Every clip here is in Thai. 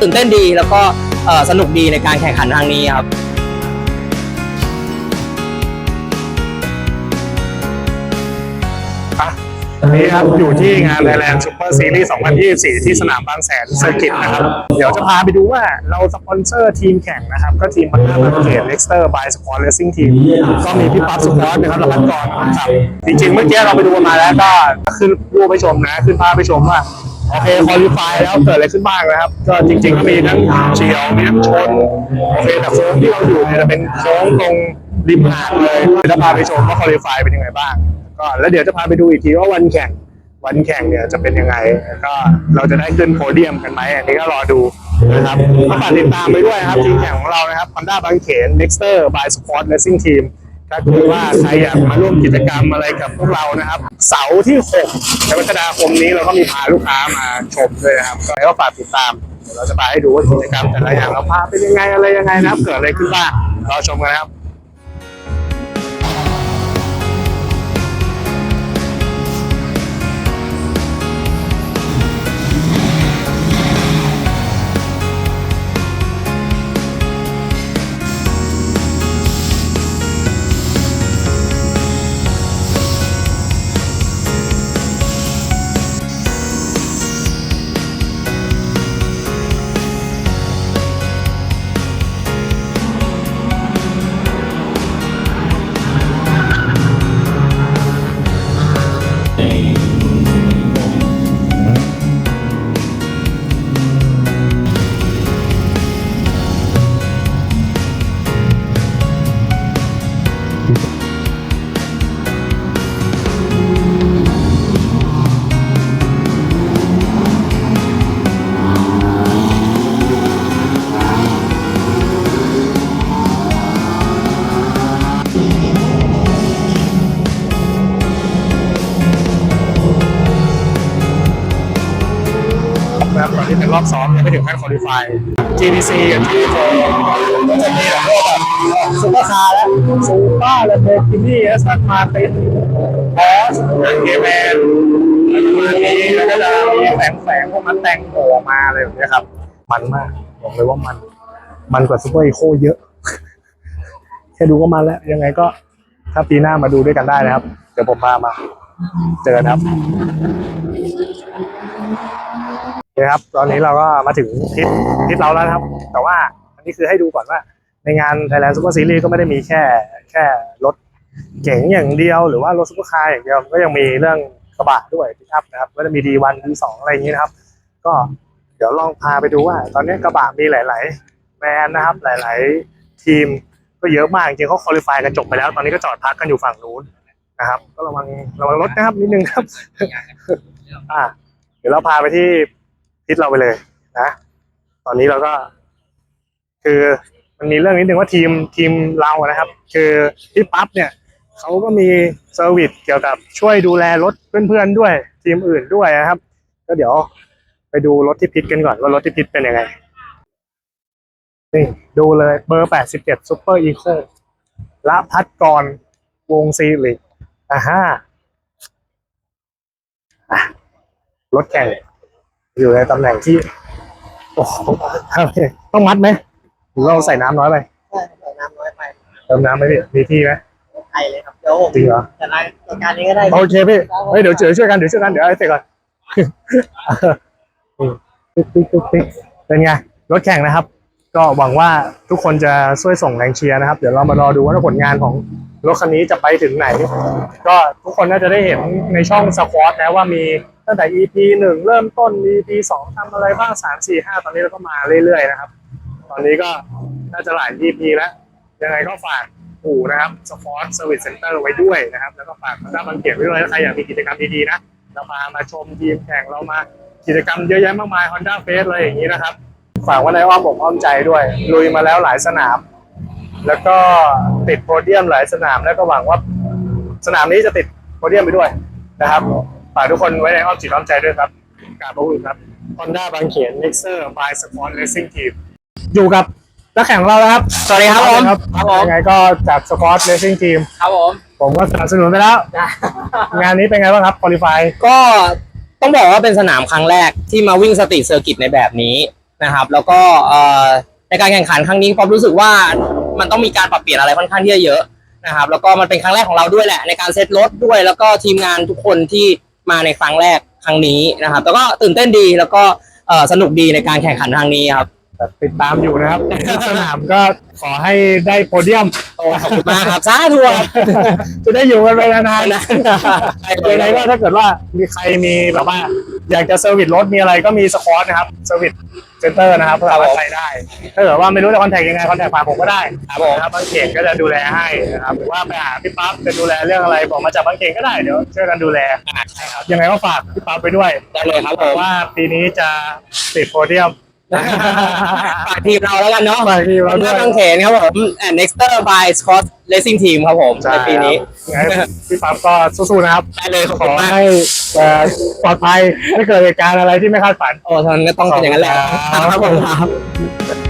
ตื่นเต้นดีแล้วก็เอ่อสนุกดีในการแข่งขันครั้งนี้ครับวันนี้ครับอยู่ที่งาน Thailand Super Series 2024 ที่สนามบางแสนเซอร์กิตนะครับ เดี๋ยวจะพาไปดูว่าเราสปอนเซอร์ทีมแข่งนะครับ ก็ทีมมันนาบางเกตเล็กสเตอร์บายสปอร์ตเลสซิ่งทีมก็มีพี่ปั๊บสุพอร์ตนะครับและพัดกรครับ จริงๆ เมื่อกี้เราไปดูกันมาแล้วก็ขึ้นรูปไปชมนะ ขึ้นภาพไปชมว่า โอเคคอลิฟายแล้วเกิดอะไรขึ้นบ้างนะครับ ก็จริงๆก็มีทั้งเฉียวมีทั้งชนโอเคแต่โค้งที่เราอยู่เนี่ยจะเป็นโค้งตรงริมหาดเลยจะพาไปชมว่าคอลิฟายเป็นยังไงบ้าง ก็แล้วเดี๋ยวจะพาไปดูอีกทีว่าวันแข่งวันแข่งเนี่ยจะเป็นยังไงแล้วก็เราจะได้ขึ้นโพเดียมกันไหมอันนี้ก็รอดูนะครับก็ฝากติดตามไปด้วยนะครับทีมแข่งของเรานะครับ Honda บางเขน Dexter by Sport Racing Team ถ้าเกิดว่าใครอยากมาร่วมกิจกรรมอะไรกับพวกเรานะครับ เสาร์ที่6กรกฎาคมนี้เราก็มีพาลูกค้ามาชมด้วยนะครับก็ฝากติดตามเดี๋ยวเราจะพาให้ดูว่ากิจกรรมแต่ละอย่างเราพาเป็นยังไงอะไรยังไงนะครับ เกิดอะไรขึ้นบ้างรอชมกันนะครับ นะครับตอนนี้เป็นรอบซ้อมยังไม่ถึงขั้นคอลี่ไฟ GDC กับ GT ก็จะมีแบบพวกแบบซูเปอร์คาร์แล้วซูเปอร์แล้วโบกินี่แอสตันมาตินบอสเกแมนประมาณนี้แล้วก็จะมีแฝงแฝงๆพวกมันแต่งโผล่มาอะไรแบบนี้ครับ มันมากบอกเลยว่ามัน มันกว่าซูเปอร์อีโคเยอะ แค่ดูก็มันแล้ว ยังไงก็ถ้าปีหน้ามาดูด้วยกันได้นะครับ เดี๋ยวผมพามา เจอกันครับ โอเคครับ ตอนนี้เราก็มาถึงทิศทิศเราแล้วนะครับ แต่ว่าอันนี้คือให้ดูก่อนว่า ในงาน Thailand Super Series ก็ไม่ได้มีแค่แค่รถเก๋งอย่างเดียวหรือว่ารถซุปเปอร์คาร์อย่างเดียวก็ยังมีเรื่องกระบะด้วยพิคับนะครับก็จะมี D1 D2 อะไรอย่างนี้นะครับ ก็เดี๋ยวลองพาไปดูว่า ตอนนี้กระบะมีหลาย ๆ แบรนด์นะครับ หลาย ๆ ทีมก็เยอะมากจริงๆเขาคุริฟายกันจบไปแล้ว ตอนนี้ก็จอดพักกันอยู่ฝั่งนู้นนะครับ ก็ระวังระวังรถนะครับนิดนึงครับอ่าเดี๋ยวเราพาไปที่ ทิศเราไปเลยนะ ตอนนี้เราก็ คือมันมีเรื่องนิดนึงว่าทีมทีมเรานะครับ คือพี่ปั๊บเนี่ยเขาก็มีเซอร์วิสเกี่ยวกับช่วยดูแลรถเพื่อนๆด้วย ทีมอื่นด้วยนะครับ ก็เดี๋ยวไปดูรถที่พิทกันก่อนว่ารถที่พิทเป็นยังไงนี่ดูเลยเบอร์87 Super Eco ละพัดกรวงซีริอ่าฮะรถแข่ง อยู่ในตำแหน่งที่ โอ้โหต้องมัดไหมหรือเราใส่น้ำน้อยไป ใช่ใส่น้ำน้อยไปเติมน้ำไหมพี่มีที่ไหมไทยเลยครับเดี๋ยวผมจริงเหรอจะรายรายการนี้ก็ได้โอเคพี่เฮ้ยเดี๋ยวเจอช่วยกันเดี๋ยวช่วยกันเดี๋ยวไอ้เสร็จก่อนนี่ปิ๊กปิ๊กปิ๊กปิ๊กเป็นไงรถแข่งนะครับ ก็หวังว่าทุกคนจะช่วยส่งแรงเชียร์นะครับ เดี๋ยวเรามารอดูว่าผลงานของ รถคันนี้จะไปถึงไหน ก็ทุกคนน่าจะได้เห็นในช่องสควอตนะว่ามีตั้งแต่ EP หนึ่งเริ่มต้น EP สองทำอะไรบ้างสามสี่ห้าตอนนี้เราก็มาเรื่อยๆนะครับ ตอนนี้ก็น่าจะหลาย EP แล้ว ยังไงก็ฝากอู่นะครับสปอร์ตเซอร์วิสเซ็นเตอร์ไว้ด้วยนะครับ แล้วก็ฝากด้านบางเกียรไว้ด้วยถ้าใครอยากมีกิจกรรมดีๆนะเราพามาชมทีมแข่งเรามากิจกรรมเยอะแยะมากมาย Honda f a c e อะไรอย่างนี้นะครับ ฝากไว้ในอ้อมอกอ้อมใจด้วย ลุยมาแล้วหลายสนาม แล้วก็ติดโพเดียมหลายสนามแล้วก็หวังว่าสนามนี้จะติดโพเดียมไปด้วยนะครับฝากทุกคนไว้ในอ้อมจิตอ้อมใจด้วยครับกราบขอบคุณครับ Honda บางเขน Mixer by Sport Racing Team อยู่กับนักแข่งของเราแล้วครับสวัสดีครับผมครับครับผมยังไงก็จาก Sport Racing Team ครับผมผมก็สนับสนุนไปแล้ว งานนี้เป็นไงบ้างครับ Qualify ก็ต้องบอกว่าเป็นสนามครั้งแรกที่มาวิ่งสตรีทเซอร์กิตในแบบนี้นะครับ แล้วก็เอ่อในการแข่งขันครั้งนี้ป๊อปรู้สึกว่า มันต้องมีการปรับเปลี่ยนอะไรค่อนข้างที่จะเยอะนะครับ แล้วก็มันเป็นครั้งแรกของเราด้วยแหละ ในการเซตรถด้วย แล้วก็ทีมงานทุกคนที่มาในครั้งแรกครั้งนี้นะครับ แล้วก็ตื่นเต้นดีแล้วก็สนุกดีในการแข่งขันครั้งนี้ครับ ติดตามอยู่นะครับ สนามก็ขอให้ได้โพเดียมโอ้ขอบคุณมากครับสาธุครับจะได้อยู่กันไปนานๆนะยังไงก็ถ้าเกิดว่ามีใครมีแบบว่า อยากจะเซอร์วิสรถมีอะไรก็มีสควอตนะครับเซอร์วิสเซ็นเตอร์นะครับสามารถใช้ได้ ถ้าเกิดว่าไม่รู้จะคอนแทคยังไงคอนแทคผ่านผมก็ได้ครับผมนะครับบางเขนก็จะดูแลให้นะครับหรือว่าไปหาพี่ปั๊บจะดูแลเรื่องอะไรบอกมาจากบางเขนก็ได้เดี๋ยวช่วยกันดูแลใช่ครับยังไงก็ฝากพี่ปั๊บไปด้วยได้เลยครับผมว่าปีนี้จะติดโพเดียม ฝากทีมเราแล้วกันเนาะฝากทีมเราด้วย บางเขนครับผม and Nexter by Scott Racing Team ครับผมในปีนี้ยังไงพี่ปั๊บก็สู้ๆนะครับได้เลยขอบขคุอณมากให้เอ่อปลอดภัยไม่เกิดเหตุการณ์อะไรที่ไม่คาดฝัน โอ้ท่านก็ต้องเป็นอย่างนั้นแหละขอบคุณครับครับผมครับ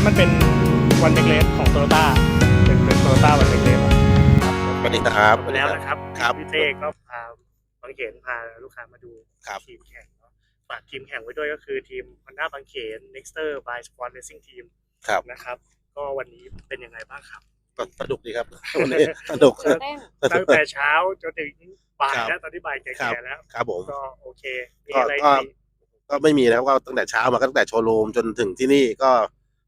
นนั้นมันเป็นวันเด็กเลสของโตโยต้าเป็นเป็นโตโยต้าวันเด็กเลสสวัสดีครับไปแล้วนะครับครับพี่เต้ก็พาบางเขนพาลูกค้ามาดูครับทีมแข่งเนาะฝากทีมแข่งไว้ด้วยก็คือทีม Honda บางเขน Nexter by Squad Racing Team ครับนะครับ ก็วันนี้เป็นยังไงบ้างครับก็สนุกดีครับวันนี้สนุกตั้งแต่เช้าจนถึงบ่ายครับแล้วตอนนี้บ่ายแก่ๆแล้วครับผมก็โอเคมีก็อะไรก็ดีก็ไม่มีนะครับก็ตั้งแต่เช้ามาก็ตั้งแต่โชว์รูมจนถึงที่นี่ก็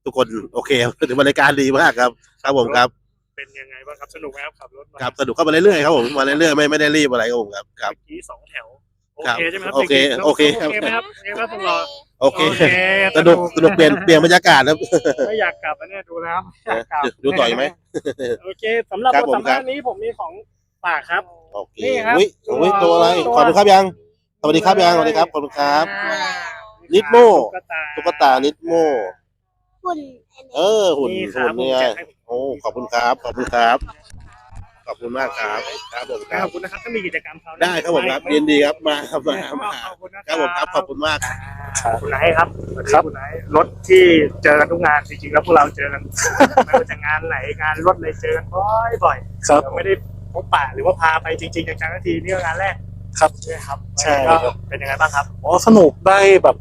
ทุกคนโอเคถึงบริการดีมากครับ ครับผมครับ เป็นยังไงบ้างครับสนุกไหมครับขับรถมาครับสนุกเข้ามาเรื่อยๆครับผมมาเรื่อยๆไม่ไม่ได้รีบอะไรครับผมครับครับ เมื่อกี้สองแถวโอโอเคใช่ไหมครับโอเคด็กๆโอเคครับ โอเคไหมครับโอเคครับต้องรอโอเคโอเคสนุกสนุกเปลี่ยนเปลี่ยนบรรยากาศครับ ไม่อยากกลับแล้วเนี่ยดูแล้วไม่อยากกลับดูต่ออีกไหม โอเคสำหรับครับบทผมสัมภาษณ์นี้ผมมีของฝากครับ โอเคนี่ครับอุ้ยอุ้ยตัวอะไรตัว ขอบคุณครับยังสวัสดีครับยังสวัสดีครับขอบคุณครับนิดโมตุ๊กตาตุ๊กตานิดโม หุ่นเออหุ่นนี่คหุ่รันบผมเนี่ยแจกให้ผมโอ้ขอบคุณครับ ขอบคุณครับ ขอบคุณมากครับครับผมคขรัอบบคุณนะครับถ้ามีกิจกรรมเขาวหน้าได้ครับผมครับยินดีครับมาครับมามาขอบคุณนะครับผมครับขอบคุณมากขอบคุณไนท์ครับครับ คุณไนท์รถที่เจอกันทุกงานจริงๆแล้วพวกเราเจอกัน ไม่ว่าจะงานไหนงานรถเลยเจอกันบ่อยๆครับเราไม่ได้พบปะหรือว่าพาไปจริงๆจังๆทันทีนี่ก็งานแรกครับ ใช่ครับใช่ก็ครับเป็นยังไงบ้างครับ อ๋อสนุกได้แบบ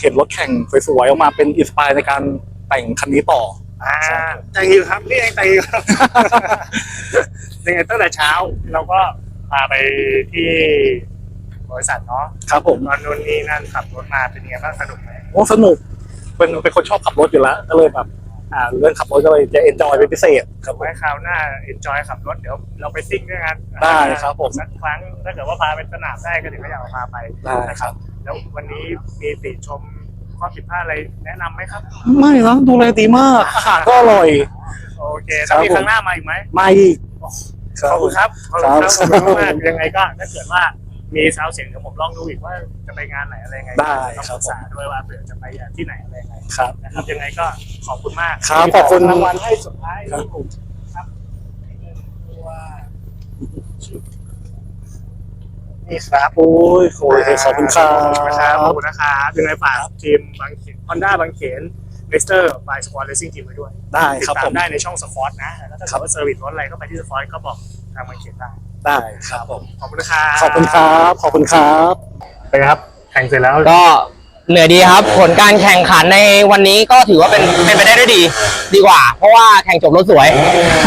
เห็นรถแข่งสวยๆออกมาเป็นอินสปายในการ แต่งคันนี้ต่อ อ่าแต่งอยู่ครับนี่เองแต่งอยู่ครับ ยังไงตั้งแต่เช้าเราก็พาไปที่บริษัทเนาะครับผมตอนนู้นนี่นั่นขับรถมาเป็นยังไงบ้างสนุกไหมโอ้สนุก เป็นเป็นคนชอบขับรถอยู่แล้ว ก็เลยแบบ อ่า เรื่องขับรถก็เลยจะเอนจอยเป็นพิเศษครับผมไว้คราวหน้าเอนจอยขับรถเดี๋ยวเราไปซิ่งด้วยกันได้ครับผม สักครั้งถ้าเกิดว่าพาเป็นสนามได้ก็เดี๋ยวก็อยากพาไปได้ครับ แล้ววันนี้มีติชม ข้อผิดพลาดอะไรแนะนำไหมครับ ไม่นะดูแลดีมาก อาหารก็อร่อย โอเคถ้ามีครั้งหน้ามาอีกไหมมาอีก ขอบคุณครับขอบคุณครับครับขอบคุณมากยังไงก็ถ้าเกิดว่ามีซาวเสียงเดี๋ยวผมลองดูอีกว่าจะไปงานไหนอะไรยังไงได้ต้องครัปบรึกษาด้วยว่าเผื่อจะไปที่ไหนอะไรยังไงครับนะครับยังไงก็ขอบคุณมากครับขอบคุณรางวัลให้สุดท้ายครับครับตัว นี่ครับโอ้ยโอ้ยขอบคุณครัขอบคุณครับขอบบคุณนะครับยังไงฝากทีมบางเขน Honda บางเขน n e x t e r by Squad Racing Team ไว้ด้วยได้ติดครับตาผมมได้ในช่องสปอร์ตนะแล้วถ้าเกิดว่าเซอร์วิสรถอะไรก็ไปที่สปอร์ตก็บอกทางบางเขนได้ได้ครับผมขอบคุณนะครับขอบคุณครับขอบคุณครับไปครับแข่งเสร็จแล้วก็เหนื่อยดีครับผลการแข่งขันในวันนี้ก็ถือว่าเป็นเป็นไปได้ด้วยดี ดีกว่า เพราะว่าแข่งจบรถสวย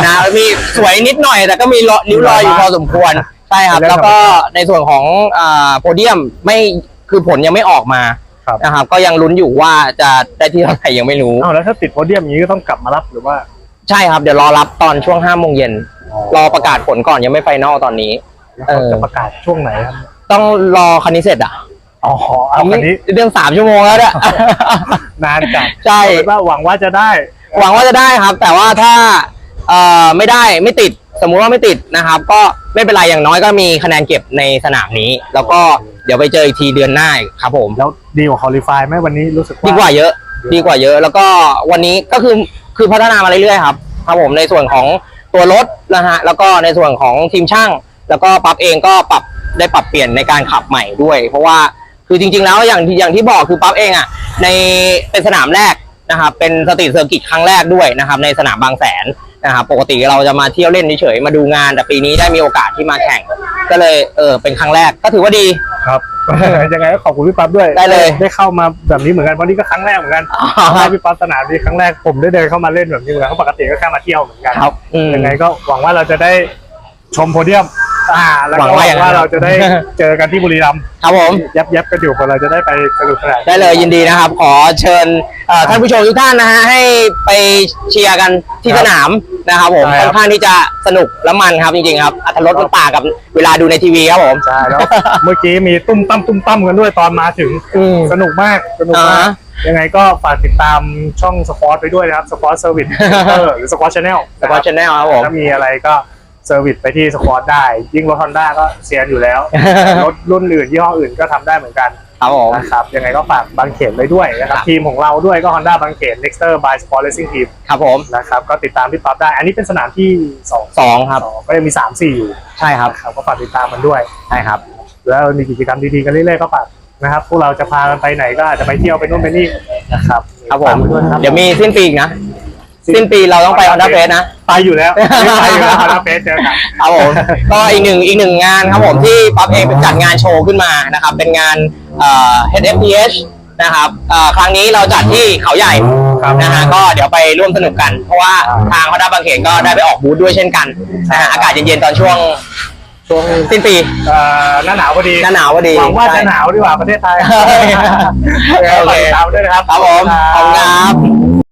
นะมีสวยนิดหน่อยแต่ก็มีรอยริ้วรอยอยู่พอสมควร ใช่ครับ แล้วก็ในส่วนของอ่าโพเดียมไม่คือผลยังไม่ออกมาครับ นะครับ ก็ยังลุ้นอยู่ว่าจะได้ที่เท่าไหร่ยังไม่รู้ อ้าวแล้วถ้าติดโพเดียมอย่างนี้ก็ต้องกลับมารับหรือว่าใช่ครับเดี๋ยวรอรับตอนช่วงห้าโมงเย็นรอประกาศผลก่อนยังไม่ไฟนอลตอนนี้ แล้วเขาจะประกาศช่วงไหนครับ ต้องรอคันนี้เสร็จอะอ๋อเอาคันนี้เรื่องสามชั่วโมงแล้วเนี่ย นานจัดใช่ เอาเป็นว่าหวังว่าจะได้หวังว่าจะได้ครับ แต่ว่าถ้าเอ่อไม่ได้ไม่ติดสมมุติว่าไม่ติดนะครับ ก็ ไม่เป็นไรอย่างน้อยก็มีคะแนนเก็บในสนามนี้ แล้วก็เดี๋ยวไปเจออีกทีเดือนหน้าอีกครับผม แล้วดีกว่าคอลิฟายไหมวันนี้รู้สึกดีกว่าเยอะ ดีกว่าเยอะ แล้วก็วันนี้ก็คือคือพัฒนามาเรื่อยๆครับครับผมในส่วนของตัวรถนะฮะแล้วก็ในส่วนของทีมช่าง แล้วก็ปรับเองก็ปรับได้ปรับเปลี่ยนในการขับใหม่ด้วย เพราะว่าคือจริง ๆ แล้วอย่างที่อย่างที่บอกคือปั๊บเองอะในเป็นสนามแรกนะครับเป็นสตรีทเซอร์กิตครั้งแรกด้วยนะครับในสนามบางแสน นะครับปกติเราจะมาเที่ยวเล่นเฉยๆมาดูงานแต่ปีนี้ได้มีโอกาสที่มาแข่ง ก็เลยเออเป็นครั้งแรกก็ถือว่าดีครับ ยังไงก็ขอบคุณพี่ปั๊บด้วยได้เลย ได้เข้ามาแบบนี้เหมือนกันเพราะนี่ก็ครั้งแรกเหมือนกันให้พี่ป๊อปสนามนี้ครั้งแรกผมได้เดินเข้ามาเล่นแบบนี้เหมือนกันเพราะปกติก็แค่มาเที่ยวเหมือนกันครับอืมยังไงก็หวังว่าเราจะได้ชมโพเดียม อ่าแล้วก็หวังหว่าวัอย่างงนั้น ว่าเราจะได้เจอกันที่บุรีรัมย์ครับผม ยับยับกันอยู่คนเราจะได้ไปสนุกสนาน ได้เลยยินดีนะครับ ขอเชิญเอ่อท่านผู้ชมทุกท่านนะฮะให้ไปเชียร์กันที่สนามนะครับผมค่อนข้างที่จะสนุกและมันครับจริงๆครับอัตรสมันต่างกับเวลาดูในทีวีครับผม ใช่แล้ว เมื่อกี้มีตุ้มตั้มตุ้มตั้มกันด้วยตอนมาถึงอืมสนุกมากสนุกมากอ่ายังไงก็ฝากติดตามช่องสปอร์ตไปด้วยนะครับสปอร์ตเซอร์วิสหรือสปอร์ตชาแนลสปอร์ตชแนลครับผม ถ้ามีอะไรก็ เซอร์วิสไปที่สปอร์ตได้ ยิ่งรถฮอนด้าก็เซียนอยู่แล้ว รถรุ่นอื่นยี่ห้ออื่นก็ทำได้เหมือนกันครับผมนะครับยังไงก็ฝากบางเขนไว้ด้วยนะครับครับ ทีมของเราด้วยก็ Honda บางเขน Nexter by Sport Racing Team ครับผมนะครับก็ติดตามพี่ป๊อปได้ อันนี้เป็นสนามที่2สองครับก็ยังมี 3 4 อยู่ ใช่ครับนะครับก็ฝากติดตามมันด้วยใช่ครับ แล้วมีกิจกรรมดีๆกันเรื่อยๆก็ฝากนะครับพวกเราจะพากันไปไหนก็อาจจะไปเที่ยวไปนู่นไปนี่นะครับครับผมฝากไว้ด้วยนะครับเดี๋ยวมีสิ้นปีอีกนะ สิ้นปีเราต้องไปออนดับเฟสนะ ไปอยู่แล้วไม่ไปอยู่แล้ว Honda Fest เจอกันครับผมก็อีกหนึ่งอีกหนึ่งงานครับผมที่ป๊อปเองจัดงานโชว์ขึ้นมานะครับ เป็นงานเอ่อ HFPH นะครับเอ่อครั้งนี้เราจัดที่เขาใหญ่ครับนะฮะก็เดี๋ยวไปร่วมสนุกกัน เพราะว่าทางเขาด้าบางเขนก็ได้ไปออกบูธด้วยเช่นกันนะฮะอากาศเย็นๆตอนช่วงช่วงสิ้นปีเอ่อหน้าหนาวพอดีหน้าหนาวพอดีหวังว่าใช่จะหนาวดีกว่าประเทศไทยโอเคฝากติดตามด้วยนะครับครับผมขอบคุณครับ